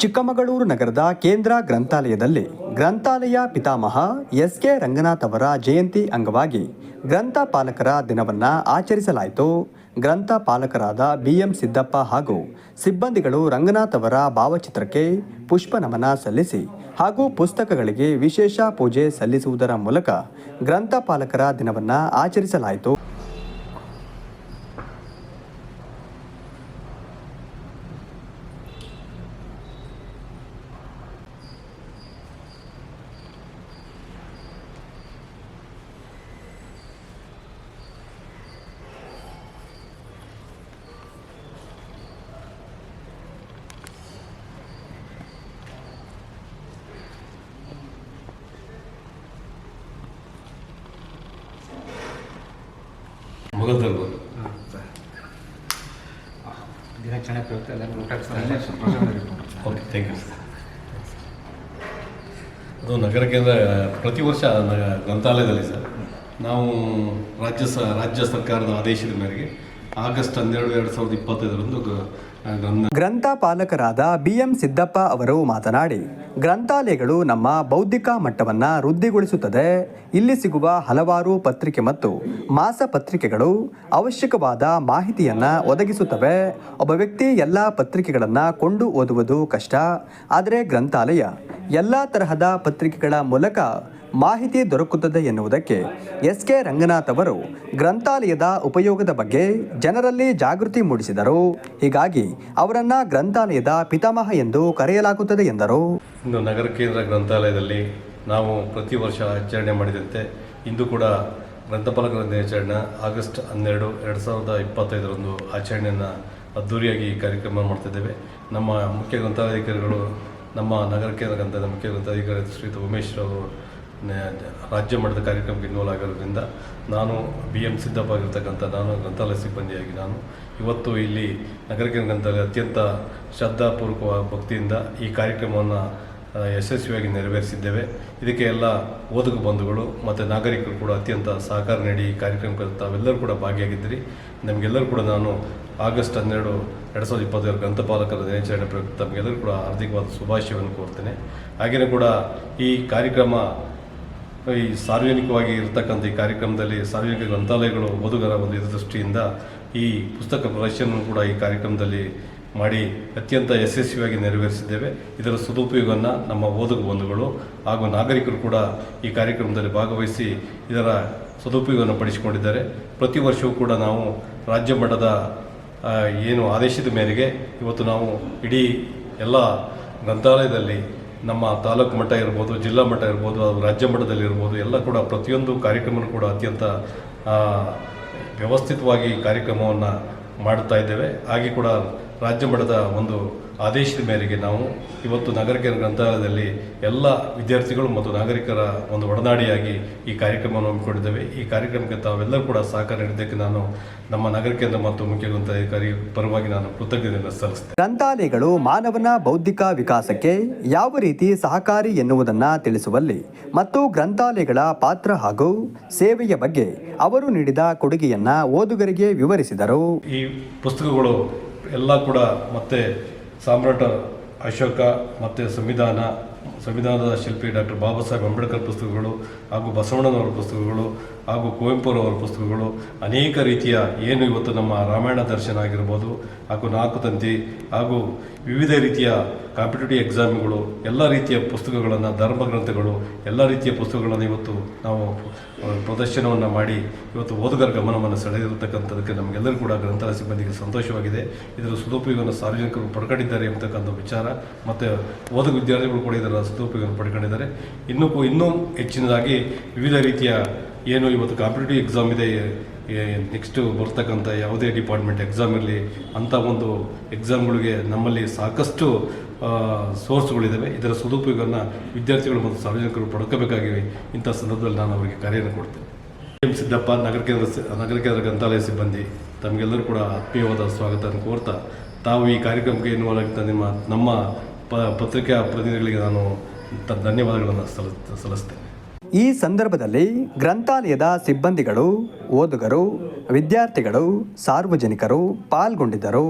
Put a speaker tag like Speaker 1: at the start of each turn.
Speaker 1: ಚಿಕ್ಕಮಗಳೂರು ನಗರದ ಕೇಂದ್ರ ಗ್ರಂಥಾಲಯದಲ್ಲಿ ಗ್ರಂಥಾಲಯ ಪಿತಾಮಹ ಎಸ್ ಕೆ ರಂಗನಾಥ್ ಅವರ ಜಯಂತಿ ಅಂಗವಾಗಿ ಗ್ರಂಥ ಪಾಲಕರ ದಿನವನ್ನು ಆಚರಿಸಲಾಯಿತು. ಗ್ರಂಥ ಪಾಲಕರಾದ ಬಿ ಎಂ ಸಿದ್ದಪ್ಪ ಹಾಗೂ ಸಿಬ್ಬಂದಿಗಳು ರಂಗನಾಥ್ ಅವರ ಭಾವಚಿತ್ರಕ್ಕೆ ಪುಷ್ಪ ನಮನ ಸಲ್ಲಿಸಿ ಹಾಗೂ ಪುಸ್ತಕಗಳಿಗೆ ವಿಶೇಷ ಪೂಜೆ ಸಲ್ಲಿಸುವುದರ ಮೂಲಕ ಗ್ರಂಥ ಪಾಲಕರ ದಿನವನ್ನು ಆಚರಿಸಲಾಯಿತು.
Speaker 2: ಮೊಗಲ್ದರ್ಬೋದು
Speaker 3: ದಿನಾಚರಣೆ ಪ್ರಯುಕ್ತ ಎಲ್ಲರೂ ಊಟ
Speaker 2: ಓಕೆ ಥ್ಯಾಂಕ್ ಯು ಸರ್ ಅದು ನಗರ ಕೇಂದ್ರ ಪ್ರತಿ ವರ್ಷ ಗ್ರಂಥಾಲಯದಲ್ಲಿ ಸರ್ ನಾವು ರಾಜ್ಯ ಸ ರಾಜ್ಯ ಸರ್ಕಾರದ ಆದೇಶದ ಮೇರೆಗೆ ಆಗಸ್ಟ್ ಹನ್ನೆರಡು, ಎರಡು ಸಾವಿರದ ಇಪ್ಪತ್ತೈದರಂದು ಗ್ರಂಥಪಾಲಕರಾದ ಗ್ರಂಥ
Speaker 1: ಗ್ರಂಥ ಪಾಲಕರಾದ ಬಿ ಎಂ ಸಿದ್ದಪ್ಪ ಅವರು ಮಾತನಾಡಿ, ಗ್ರಂಥಾಲಯಗಳು ನಮ್ಮ ಬೌದ್ಧಿಕ ಮಟ್ಟವನ್ನು ವೃದ್ಧಿಗೊಳಿಸುತ್ತದೆ. ಇಲ್ಲಿ ಸಿಗುವ ಹಲವಾರು ಪತ್ರಿಕೆ ಮತ್ತು ಮಾಸ ಪತ್ರಿಕೆಗಳು ಅವಶ್ಯಕವಾದ ಮಾಹಿತಿಯನ್ನು ಒದಗಿಸುತ್ತವೆ. ಒಬ್ಬ ವ್ಯಕ್ತಿ ಎಲ್ಲ ಪತ್ರಿಕೆಗಳನ್ನು ಕೊಂಡು ಓದುವುದು ಕಷ್ಟ. ಆದರೆ ಗ್ರಂಥಾಲಯ ಎಲ್ಲ ತರಹದ ಪತ್ರಿಕೆಗಳ ಮೂಲಕ ಮಾಹಿತಿ ದೊರಕುತ್ತದೆ ಎನ್ನುವುದಕ್ಕೆ ಎಸ್ ಕೆ ರಂಗನಾಥ್ ಅವರು ಗ್ರಂಥಾಲಯದ ಉಪಯೋಗದ ಬಗ್ಗೆ ಜನರಲ್ಲಿ ಜಾಗೃತಿ ಮೂಡಿಸಿದರು. ಹೀಗಾಗಿ ಅವರನ್ನ ಗ್ರಂಥಾಲಯದ ಪಿತಾಮಹ ಎಂದು ಕರೆಯಲಾಗುತ್ತದೆ ಎಂದರು.
Speaker 2: ಇಂದು ನಗರ ಕೇಂದ್ರ ಗ್ರಂಥಾಲಯದಲ್ಲಿ ನಾವು ಪ್ರತಿ ವರ್ಷ ಆಚರಣೆ ಮಾಡಿದಂತೆ ಇಂದು ಕೂಡ ಗ್ರಂಥಪಾಲಕರ ದಿನಾಚರಣೆ ಆಗಸ್ಟ್ ಹನ್ನೆರಡು ಎರಡು ಸಾವಿರದ ಇಪ್ಪತ್ತೈದರಂದು ಆಚರಣೆಯನ್ನು ಅದ್ದೂರಿಯಾಗಿ ಕಾರ್ಯಕ್ರಮ ಮಾಡ್ತಿದ್ದೇವೆ. ನಮ್ಮ ಮುಖ್ಯ ಗ್ರಂಥಾಧಿಕಾರಿಗಳು ನಮ್ಮ ನಗರ ಕೇಂದ್ರ ಗ್ರಂಥದ ಮುಖ್ಯ ಗ್ರಂಥಾಧಿಕಾರಿ ಶ್ರೀ ಉಮೇಶ್ ಅವರು ರಾಜ್ಯ ಮಟ್ಟದ ಕಾರ್ಯಕ್ರಮಕ್ಕೆ ಇನ್ವಾಲ್ವ್ ಆಗಿರೋದ್ರಿಂದ ನಾನು ಬಿ ಎಂ ಸಿದ್ದಪ್ಪ ಆಗಿರ್ತಕ್ಕಂಥ ನಾನು ಗ್ರಂಥಾಲಯ ಸಿಬ್ಬಂದಿಯಾಗಿ ನಾನು ಇವತ್ತು ಇಲ್ಲಿ ನಗರ ಕೇಂದ್ರ ಗ್ರಂಥಾಲಯ ಅತ್ಯಂತ ಶ್ರದ್ಧಾಪೂರ್ವಕವಾದ ಭಕ್ತಿಯಿಂದ ಈ ಕಾರ್ಯಕ್ರಮವನ್ನು ಯಶಸ್ವಿಯಾಗಿ ನೆರವೇರಿಸಿದ್ದೇವೆ. ಇದಕ್ಕೆ ಎಲ್ಲ ಓದುಗ ಬಂಧುಗಳು ಮತ್ತು ನಾಗರಿಕರು ಕೂಡ ಅತ್ಯಂತ ಸಹಕಾರ ನೀಡಿ ಈ ಕಾರ್ಯಕ್ರಮಕ್ಕೆ ತಾವೆಲ್ಲರೂ ಕೂಡ ಭಾಗಿಯಾಗಿದ್ದೀರಿ. ನಮಗೆಲ್ಲರೂ ಕೂಡ ನಾನು ಆಗಸ್ಟ್ ಹನ್ನೆರಡು ಎರಡು ಸಾವಿರದ ಇಪ್ಪತ್ತೈದು ಗ್ರಂಥಪಾಲಕರ ದಿನಾಚರಣೆ ಪ್ರಯುಕ್ತ ತಮಗೆಲ್ಲರೂ ಕೂಡ ಹಾರ್ದಿಕವಾದ ಶುಭಾಶಯವನ್ನು ಕೋರ್ತೇನೆ. ಹಾಗೆಯೇ ಕೂಡ ಈ ಕಾರ್ಯಕ್ರಮ ಈ ಸಾರ್ವಜನಿಕವಾಗಿ ಇರತಕ್ಕಂಥ ಈ ಕಾರ್ಯಕ್ರಮದಲ್ಲಿ ಸಾರ್ವಜನಿಕ ಗ್ರಂಥಾಲಯಗಳು ಓದುಗರ ಒಂದು ದೃಷ್ಟಿಯಿಂದ ಈ ಪುಸ್ತಕ ಪ್ರದರ್ಶನ ಕೂಡ ಈ ಕಾರ್ಯಕ್ರಮದಲ್ಲಿ ಮಾಡಿ ಅತ್ಯಂತ ಯಶಸ್ವಿಯಾಗಿ ನೆರವೇರಿಸಿದ್ದೇವೆ. ಇದರ ಸದುಪಯೋಗವನ್ನು ನಮ್ಮ ಓದುಗ ಬಂಧುಗಳು ಹಾಗೂ ನಾಗರಿಕರು ಕೂಡ ಈ ಕಾರ್ಯಕ್ರಮದಲ್ಲಿ ಭಾಗವಹಿಸಿ ಇದರ ಸದುಪಯೋಗವನ್ನು ಪಡಿಸಿಕೊಂಡಿದ್ದಾರೆ. ಪ್ರತಿ ವರ್ಷವೂ ಕೂಡ ನಾವು ರಾಜ್ಯ ಮಟ್ಟದ ಏನು ಆದೇಶದ ಮೇರೆಗೆ ಇವತ್ತು ನಾವು ಇಡೀ ಎಲ್ಲ ಗ್ರಂಥಾಲಯದಲ್ಲಿ ನಮ್ಮ ತಾಲೂಕು ಮಟ್ಟ ಇರ್ಬೋದು, ಜಿಲ್ಲಾ ಮಟ್ಟ ಇರ್ಬೋದು ರಾಜ್ಯ ಮಟ್ಟದಲ್ಲಿ ಇರ್ಬೋದು, ಎಲ್ಲ ಕೂಡ ಪ್ರತಿಯೊಂದು ಕಾರ್ಯಕ್ರಮನೂ ಕೂಡ ಅತ್ಯಂತ ವ್ಯವಸ್ಥಿತವಾಗಿ ಕಾರ್ಯಕ್ರಮವನ್ನು ಮಾಡ್ತಾ ಇದ್ದೇವೆ. ಹಾಗೆ ಕೂಡ ರಾಜ್ಯ ಮಟ್ಟದ ಒಂದು ಆದೇಶದ ಮೇರೆಗೆ ನಾವು ಇವತ್ತು ನಗರ ಕೇಂದ್ರ ಗ್ರಂಥಾಲಯದಲ್ಲಿ ಎಲ್ಲ ವಿದ್ಯಾರ್ಥಿಗಳು ಮತ್ತು ನಾಗರಿಕರ ಒಂದು ಒಡನಾಡಿಯಾಗಿ ಈ ಕಾರ್ಯಕ್ರಮವನ್ನು ಹಮ್ಮಿಕೊಂಡಿದ್ದೇವೆ. ಈ ಕಾರ್ಯಕ್ರಮಕ್ಕೆ ತಾವೆಲ್ಲರೂ ಕೂಡ ಸಹಕಾರ ನೀಡಿದ್ದಕ್ಕೆ ನಾನು ನಮ್ಮ ನಗರ ಕೇಂದ್ರ ಮತ್ತು ಮುಖ್ಯ ಗ್ರಂಥಾಧಿಕಾರಿ ಪರವಾಗಿ ನಾನು ಕೃತಜ್ಞತೆಯನ್ನು ಸಲ್ಲಿಸ್ತೇನೆ
Speaker 1: ಗ್ರಂಥಾಲಯಗಳು ಮಾನವನ ಬೌದ್ಧಿಕ ವಿಕಾಸಕ್ಕೆ ಯಾವ ರೀತಿ ಸಹಕಾರಿ ಎನ್ನುವುದನ್ನು ತಿಳಿಸುವಲ್ಲಿ ಮತ್ತು ಗ್ರಂಥಾಲಯಗಳ ಪಾತ್ರ ಹಾಗೂ ಸೇವೆಯ ಬಗ್ಗೆ ಅವರು ನೀಡಿದ ಕೊಡುಗೆಯನ್ನ ಓದುಗರಿಗೆ ವಿವರಿಸಿದರು.
Speaker 2: ಈ ಪುಸ್ತಕಗಳು ಎಲ್ಲ ಕೂಡ ಮತ್ತೆ ಸಾಮ್ರಾಟ ಅಶೋಕ ಮತ್ತು ಸಂವಿಧಾನ ಸಂವಿಧಾನದ ಶಿಲ್ಪಿ ಡಾಕ್ಟರ್ ಬಾಬಾ ಸಾಹೇಬ್ ಅಂಬೇಡ್ಕರ್ ಪುಸ್ತಕಗಳು ಹಾಗೂ ಬಸವಣ್ಣನವರ ಪುಸ್ತಕಗಳು ಹಾಗೂ ಕುವೆಂಪುರವರ ಪುಸ್ತಕಗಳು ಅನೇಕ ರೀತಿಯ ಏನು ಇವತ್ತು ನಮ್ಮ ರಾಮಾಯಣ ದರ್ಶನ ಆಗಿರ್ಬೋದು ಹಾಗೂ ನಾಲ್ಕು ತಂತಿ ಹಾಗೂ ವಿವಿಧ ರೀತಿಯ ಕಾಂಪಿಟೇಟಿವ್ ಎಕ್ಸಾಮ್ಗಳು, ಎಲ್ಲ ರೀತಿಯ ಪುಸ್ತಕಗಳನ್ನು, ಧರ್ಮ ಗ್ರಂಥಗಳು, ಎಲ್ಲ ರೀತಿಯ ಪುಸ್ತಕಗಳನ್ನು ಇವತ್ತು ನಾವು ಪ್ರದರ್ಶನವನ್ನು ಮಾಡಿ ಇವತ್ತು ಓದುಗರ ಗಮನವನ್ನು ಸೆಳೆದಿರತಕ್ಕಂಥದಕ್ಕೆ ನಮಗೆಲ್ಲರೂ ಕೂಡ ಗ್ರಂಥಾಲಯ ಸಿಬ್ಬಂದಿಗೆ ಸಂತೋಷವಾಗಿದೆ. ಇದರ ಸದುಪಯೋಗವನ್ನು ಸಾರ್ವಜನಿಕರು ಪಡ್ಕೊಂಡಿದ್ದಾರೆ ಎಂಬತಕ್ಕಂಥ ವಿಚಾರ, ಮತ್ತು ಓದುಗ ವಿದ್ಯಾರ್ಥಿಗಳು ಕೂಡ ಇದರ ಸದುಪಯೋಗವನ್ನು ಪಡ್ಕೊಂಡಿದ್ದಾರೆ. ಇನ್ನೂ ಇನ್ನೂ ಹೆಚ್ಚಿನದಾಗಿ ವಿವಿಧ ರೀತಿಯ ಏನು ಇವತ್ತು ಕಾಂಪಿಟೇಟಿವ್ ಎಕ್ಸಾಮ್ ಇದೆ ನೆಕ್ಸ್ಟ್ ಬರ್ತಕ್ಕಂಥ ಯಾವುದೇ ಡಿಪಾರ್ಟ್ಮೆಂಟ್ ಎಕ್ಸಾಮ್ ಇರಲಿ, ಅಂಥ ಒಂದು ಎಕ್ಸಾಮ್ಗಳಿಗೆ ನಮ್ಮಲ್ಲಿ ಸಾಕಷ್ಟು ಸೋರ್ಸ್ಗಳಿದ್ದಾವೆ ಇದರ ಸದುಪಯೋಗವನ್ನು ವಿದ್ಯಾರ್ಥಿಗಳು ಮತ್ತು ಸಾರ್ವಜನಿಕರು ಪಡ್ಕೋಬೇಕಾಗಿವೆ. ಇಂಥ ಸಂದರ್ಭದಲ್ಲಿ ನಾನು ಅವರಿಗೆ ಕರೆಯನ್ನು ಕೊಡ್ತೇನೆ. ಎಂ. ಸಿದ್ದಪ್ಪ, ನಗರ ಕೇಂದ್ರ ನಗರ ಕೇಂದ್ರ ಗ್ರಂಥಾಲಯ ಸಿಬ್ಬಂದಿ, ತಮಗೆಲ್ಲರೂ ಕೂಡ ಆತ್ಮೀಯವಾದ ಸ್ವಾಗತವನ್ನು ಕೋರ್ತಾ, ತಾವು ಈ ಕಾರ್ಯಕ್ರಮಕ್ಕೆ ಇನ್ವಾಲ್ವ್ ಆಗಿದ್ದ ನಿಮ್ಮ, ನಮ್ಮ ಪ ಪತ್ರಿಕಾ ಪ್ರತಿನಿಧಿಗಳಿಗೆ ನಾನು ಧನ್ಯವಾದಗಳನ್ನು ಸಲ, ಸಲ್ಲಿಸ್ತೇನೆ.
Speaker 1: ಈ ಸಂದರ್ಭದಲ್ಲಿ ಗ್ರಂಥಾಲಯದ ಸಿಬ್ಬಂದಿಗಳು, ಓದುಗರು, ವಿದ್ಯಾರ್ಥಿಗಳು, ಸಾರ್ವಜನಿಕರು ಪಾಲ್ಗೊಂಡಿದ್ದರು.